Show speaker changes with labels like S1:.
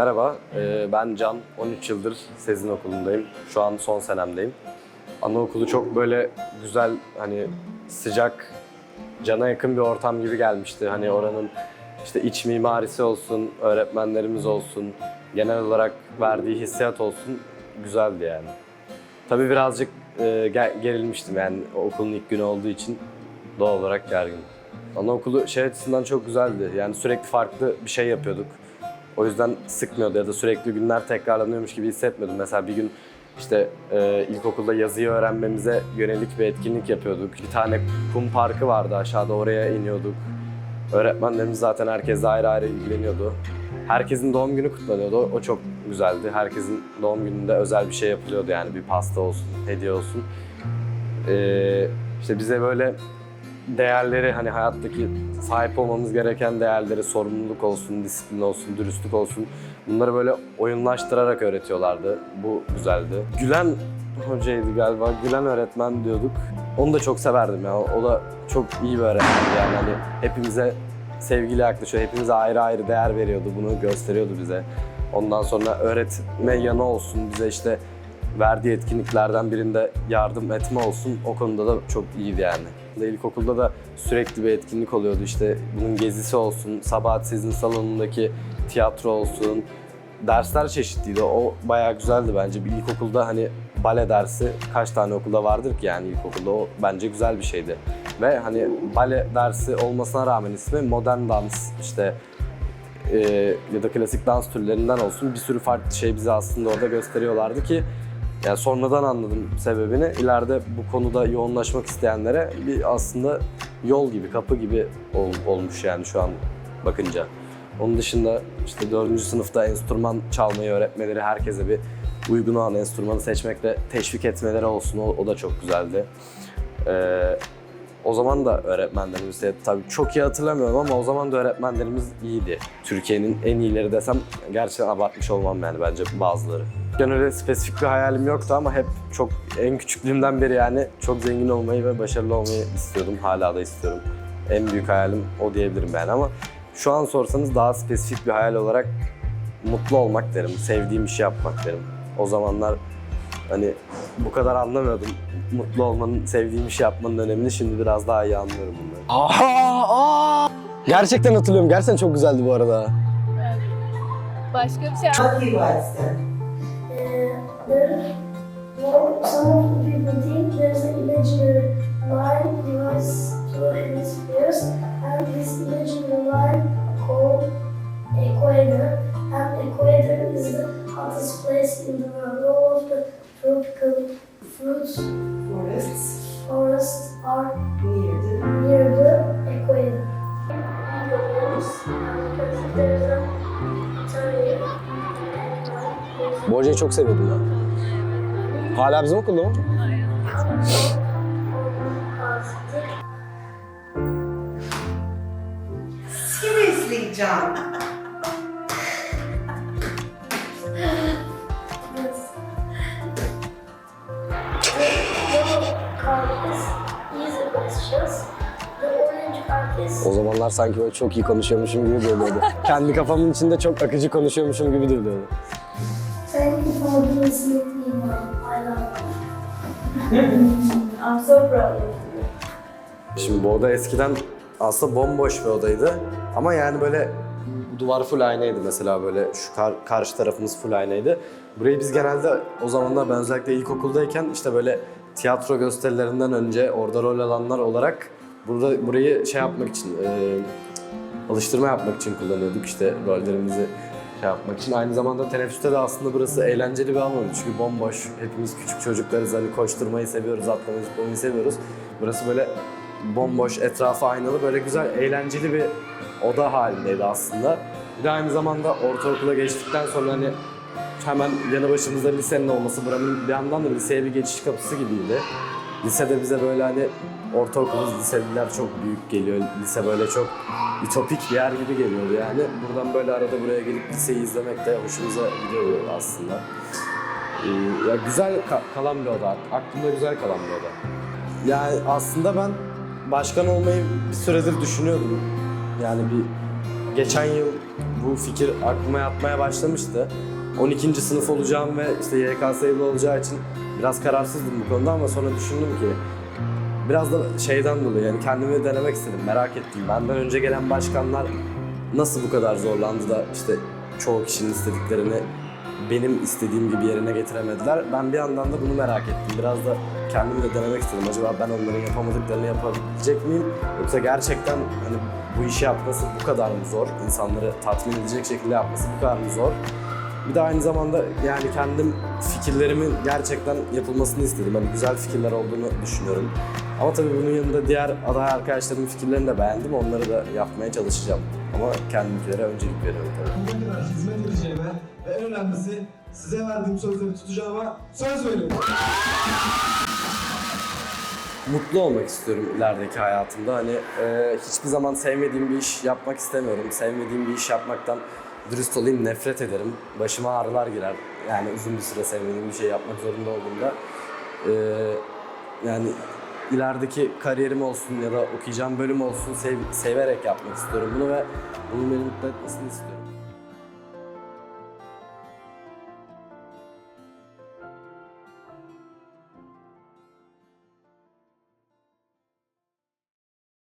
S1: Merhaba, e, ben Can. 13 yıldır Sezin Okulu'ndayım. Şu an son senemdeyim. Anaokulu çok böyle güzel, hani sıcak, cana yakın bir ortam gibi gelmişti. Hani oranın işte iç mimarisi olsun, öğretmenlerimiz olsun, genel olarak verdiği hissiyat olsun güzeldi yani. Tabii birazcık e, ge- gerilmiştim yani okulun ilk günü olduğu için doğal olarak gerginim. Anaokulu şey açısından çok güzeldi. Yani sürekli farklı bir şey yapıyorduk. O yüzden sıkmıyordu ya da sürekli günler tekrarlanıyormuş gibi hissetmiyordum. Mesela bir gün işte e, ilkokulda yazıyı öğrenmemize yönelik bir etkinlik yapıyorduk. Bir tane kum parkı vardı aşağıda oraya iniyorduk. Öğretmenlerimiz zaten herkesle ayrı ayrı ilgileniyordu. Herkesin doğum günü kutlanıyordu. O, çok güzeldi. Herkesin doğum gününde özel bir şey yapılıyordu yani bir pasta olsun, hediye olsun. Ee, işte bize böyle değerleri hani hayattaki sahip olmamız gereken değerleri sorumluluk olsun, disiplin olsun, dürüstlük olsun bunları böyle oyunlaştırarak öğretiyorlardı. Bu güzeldi. Gülen hocaydı galiba. Gülen öğretmen diyorduk. Onu da çok severdim ya. O da çok iyi bir öğretmendi yani hani hepimize sevgiyle yaklaşıyor. Hepimize ayrı ayrı değer veriyordu. Bunu gösteriyordu bize. Ondan sonra öğretme yanı olsun bize işte verdiği etkinliklerden birinde yardım etme olsun o konuda da çok iyiydi yani. İlkokulda da sürekli bir etkinlik oluyordu işte bunun gezisi olsun, Sabahat Sizin salonundaki tiyatro olsun, dersler çeşitliydi. O bayağı güzeldi bence. Bir ilkokulda hani bale dersi kaç tane okulda vardır ki yani ilkokulda o bence güzel bir şeydi. Ve hani bale dersi olmasına rağmen ismi modern dans işte e, ya da klasik dans türlerinden olsun bir sürü farklı şey bize aslında orada gösteriyorlardı ki yani sonradan anladım sebebini. İleride bu konuda yoğunlaşmak isteyenlere bir aslında yol gibi, kapı gibi ol- olmuş yani şu an bakınca. Onun dışında işte dördüncü sınıfta enstrüman çalmayı öğretmeleri, herkese bir uygun olan enstrümanı seçmekle teşvik etmeleri olsun o, o da çok güzeldi. Ee, o zaman da öğretmenlerimiz tabii çok iyi hatırlamıyorum ama o zaman da öğretmenlerimiz iyiydi. Türkiye'nin en iyileri desem gerçekten abartmış olmam yani bence bazıları. Ben öyle spesifik bir hayalim yoktu ama hep çok en küçüklüğümden beri yani çok zengin olmayı ve başarılı olmayı istiyordum. Hala da istiyorum. En büyük hayalim o diyebilirim yani ama şu an sorsanız daha spesifik bir hayal olarak mutlu olmak derim. Sevdiğim işi yapmak derim. O zamanlar hani bu kadar anlamıyordum. Mutlu olmanın, sevdiğim işi yapmanın önemini şimdi biraz daha iyi anlıyorum bunları.
S2: Aha! Aa! Gerçekten hatırlıyorum. Gerçekten çok güzeldi bu arada.
S3: Başka bir şey
S4: writes then?
S5: Uh, there, well, some the people think there's an imaginary line divides two hemispheres, and this imaginary line called equator. And equator is the hottest place in the world.
S2: Hocayı çok seviyordum ben. Hala bizim okulda mı?
S4: Seriously, John.
S2: O zamanlar sanki böyle çok iyi konuşuyormuşum gibi geliyordu. Kendi kafamın içinde çok akıcı konuşuyormuşum gibi geliyordu.
S5: Thank you for listening to me. I love you.
S3: I'm so proud of you.
S1: Şimdi bu oda eskiden aslında bomboş bir odaydı. Ama yani böyle duvar full aynaydı mesela böyle şu kar- karşı tarafımız full aynaydı. Burayı biz genelde o zamanlar ben özellikle ilkokuldayken işte böyle tiyatro gösterilerinden önce orada rol alanlar olarak burada burayı şey yapmak için e, alıştırma yapmak için kullanıyorduk işte rollerimizi şey yapmak için. Aynı zamanda teneffüste de aslında burası eğlenceli bir oluyor. Çünkü bomboş. Hepimiz küçük çocuklarız. Hani koşturmayı seviyoruz, atlamayı, zıplamayı seviyoruz. Burası böyle bomboş, etrafı aynalı, böyle güzel, eğlenceli bir oda halindeydi aslında. Bir de aynı zamanda ortaokula geçtikten sonra hani hemen yanı başımızda lisenin olması buranın bir yandan da liseye bir geçiş kapısı gibiydi. Lisede bize böyle hani ortaokulumuz liseliler çok büyük geliyor. Lise böyle çok ütopik bir yer gibi geliyordu yani. Buradan böyle arada buraya gelip liseyi izlemek de hoşumuza gidiyordu aslında. Ee, ya güzel ka- kalan bir oda. Aklımda güzel kalan bir oda. Yani aslında ben başkan olmayı bir süredir düşünüyordum. Yani bir geçen yıl bu fikir aklıma yatmaya başlamıştı. 12. sınıf olacağım ve işte YKS yılı olacağı için biraz kararsızdım bu konuda ama sonra düşündüm ki biraz da şeyden dolayı yani kendimi denemek istedim, merak ettim. Benden önce gelen başkanlar nasıl bu kadar zorlandı da işte çoğu kişinin istediklerini benim istediğim gibi yerine getiremediler. Ben bir yandan da bunu merak ettim. Biraz da kendimi de denemek istedim. Acaba ben onların yapamadıklarını yapabilecek miyim? Yoksa gerçekten hani bu işi yapması bu kadar mı zor? İnsanları tatmin edecek şekilde yapması bu kadar mı zor? Bir de aynı zamanda yani kendim fikirlerimin gerçekten yapılmasını istedim. Hani güzel fikirler olduğunu düşünüyorum. Ama tabii bunun yanında diğer aday arkadaşlarımın fikirlerini de beğendim. Onları da yapmaya çalışacağım. Ama kendimkilere öncelik veriyorum tabii.
S6: Ne kadar hizmet edeceğime ve en önemlisi size verdiğim sözleri tutacağıma söz veriyorum.
S1: mutlu olmak istiyorum ilerideki hayatımda. Hani e, hiçbir zaman sevmediğim bir iş yapmak istemiyorum. Sevmediğim bir iş yapmaktan dürüst olayım nefret ederim. Başıma ağrılar girer. Yani uzun bir süre sevmediğim bir şey yapmak zorunda olduğumda. E, yani ilerideki kariyerim olsun ya da okuyacağım bölüm olsun sev- severek yapmak istiyorum bunu ve bunun beni mutlu etmesini istiyorum.